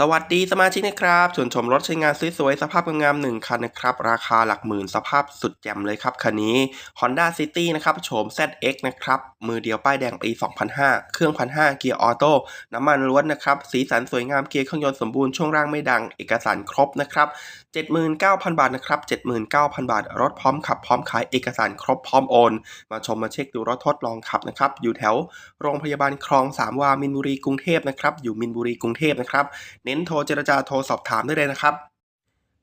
สวัสดีสมาชิกนะครับชวนชมรถใช้งานสวยๆ สภาพงามๆหนึ่งคันนะครับ ราคาหลักหมื่นสภาพสุดแจ่มเลยครับคันนี้ Honda City นะครับโฉม ZX นะครับ มือเดียวป้ายแดงปี 2005 เครื่อง 1,500 เกียร์ออโต้น้ำมันล้วนนะครับ สีสันสวยงามเกียร์เครื่องยนต์สมบูรณ์ ช่วงล่างไม่ดัง เอกสารครบนะครับ 79,000 บาทนะครับ 79,000 บาท รถพร้อมขับพร้อมขายเอกสารครบพร้อมโอน มาชมมาเช็คดูรถทดลองขับนะครับอยู่แถวโรงพยาบาลคลองสามวามินบุรีกรุงเทพนะครับอยู่มินบุรีกรุงเทพนะครับเน้นโทรเจรจาโทรสอบถามได้เลยนะครับ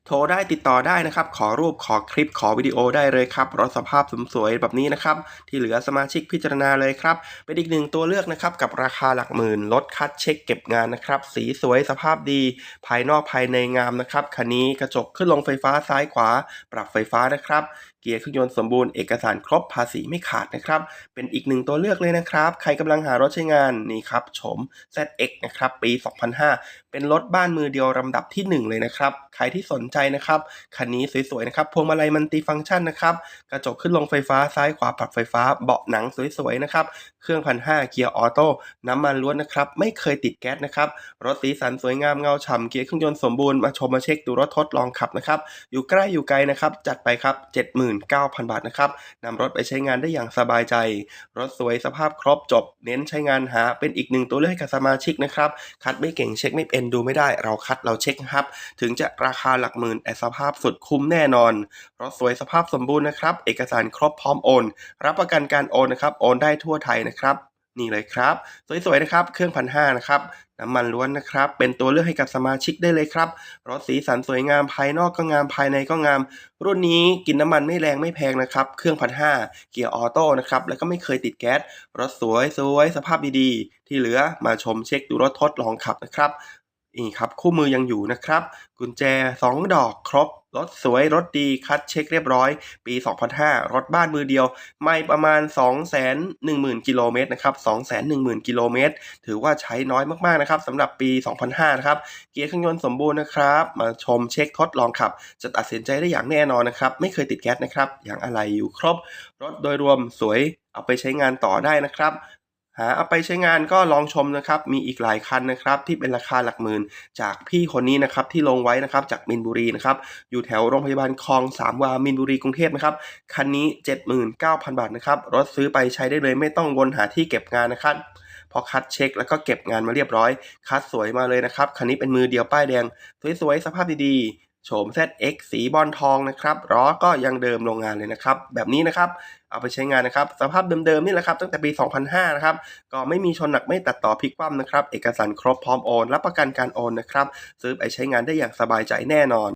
โทรได้ติดต่อได้นะครับ ขอรูปขอคลิปขอวิดีโอได้เลยครับรถสภาพสวยๆแบบนี้นะครับ ที่เหลือสมาชิกพิจารณาเลยครับ เป็นอีกหนึ่งตัวเลือกนะครับ กับราคาหลักหมื่นรถคัดเช็คเก็บงานนะครับ สีสวยสภาพดี ภายนอกภายในงามนะครับคันนี้กระจกขึ้นลงไฟฟ้าซ้ายขวา ปรับไฟฟ้านะครับเกียร์เครื่องยนต์สมบูรณ์เอกสารครบภาษีไม่ขาดนะครับ เป็นอีกหนึ่งตัวเลือกเลยนะครับ ใครกำลังหารถใช้งานนี่ครับโฉม ZX นะครับปี 2005 เป็นรถบ้านมือเดียวลำดับที่หนึ่งเลยนะครับ ใครที่สนใจนะครับคันนี้สวยๆนะครับพวงมาลัยมันติฟังก์ชันนะครับ กระจกขึ้นลงไฟฟ้าซ้ายขวาปรับไฟฟ้าเบาะหนังสวยๆนะครับเครื่องพันห้าเกียร์ออโต้น้ำมันล้วนนะครับไม่เคยติดแก๊สนะครับรถสีสันสวยงามเงาฉ่ำเกียร์เครื่องยนต์สมบูรณ์มาชมมาเช็คดูรถทดลองขับนะครับอยู่ใกล้อยู่ไกลนะครับจัดไปครับ19,000 บาทนะครับนำรถไปใช้งานได้อย่างสบายใจ รถสวยสภาพครบจบ เน้นใช้งานหาเป็นอีกหนึ่งตัวเลือกให้กับสมาชิกนะครับคัดไม่เก่งเช็คไม่เป็นดูไม่ได้ เราคัดเราเช็คครับ ถึงจะราคาหลักหมื่นแต่สภาพสุดคุ้มแน่นอน รถสวยสภาพสมบูรณ์นะครับ เอกสารครบพร้อมโอน รับประกันการโอนนะครับโอนได้ทั่วไทยนะครับ นี่เลยครับ สวยๆนะครับ เครื่องพันห้านะครับน้ำมันล้วนนะครับ เป็นตัวเลือกให้กับสมาชิกได้เลยครับ รถสีสันสวยงามภายนอกก็งามภายในก็งาม รุ่นนี้กินน้ำมันไม่แรงไม่แพงนะครับ เครื่องพันห้าเกียร์ออโต้นะครับ แล้วก็ไม่เคยติดแก๊ส รถสวยสวยสภาพดีๆ ที่เหลือมาชมเช็คดูรถทดลองขับนะครับ นี่ครับคู่มือยังอยู่นะครับ กุญแจ 2 ดอกครบรถสวยรถดีคัดเช็คเรียบร้อย ปี 2005 รถบ้านมือเดียว ไม่ประมาณ 210,000 กิโลเมตรนะครับ210,000 กิโลเมตร ถือว่าใช้น้อยมากๆนะครับสำหรับปี 2005 นะครับ เกียร์เครื่องยนต์สมบูรณ์นะครับ มาชมเช็คทดลองขับ จะตัดสินใจได้อย่างแน่นอนนะครับ ไม่เคยติดแก๊สนะครับ อย่างอะไรอยู่ครบ รถโดยรวมสวยเอาไปใช้งานต่อได้นะครับ หาเอาไปใช้งานก็ลองชมนะครับ มีอีกหลายคันนะครับ ที่เป็นราคาหลักหมื่น จากพี่คนนี้นะครับที่ลงไว้นะครับจากมินบุรีนะครับอยู่แถวโรงพยาบาลคลองสามวามินบุรีกรุงเทพนะครับคันนี้ 79,000 บาทนะครับรถซื้อไปใช้ได้เลยไม่ต้องวนหาที่เก็บงานนะครับพอคัดเช็คแล้วก็เก็บงานมาเรียบร้อย คัดสวยมาเลยนะครับ คันนี้เป็นมือเดียวป้ายแดง สวยๆ สภาพดีๆ โฉม ZX สีบอลทองนะครับล้อก็ยังเดิมโรงงานเลยนะครับ แบบนี้นะครับเอาไปใช้งานนะครับ สภาพเดิมๆนี่แหละครับ ตั้งแต่ปี 2005 นะครับ ก็ไม่มีชนหนักไม่ตัดต่อพลิกคว่ำนะครับ เอกสารครบพร้อมโอน รับประกันการโอนนะครับ ซื้อไปใช้งานได้อย่างสบายใจแน่นอน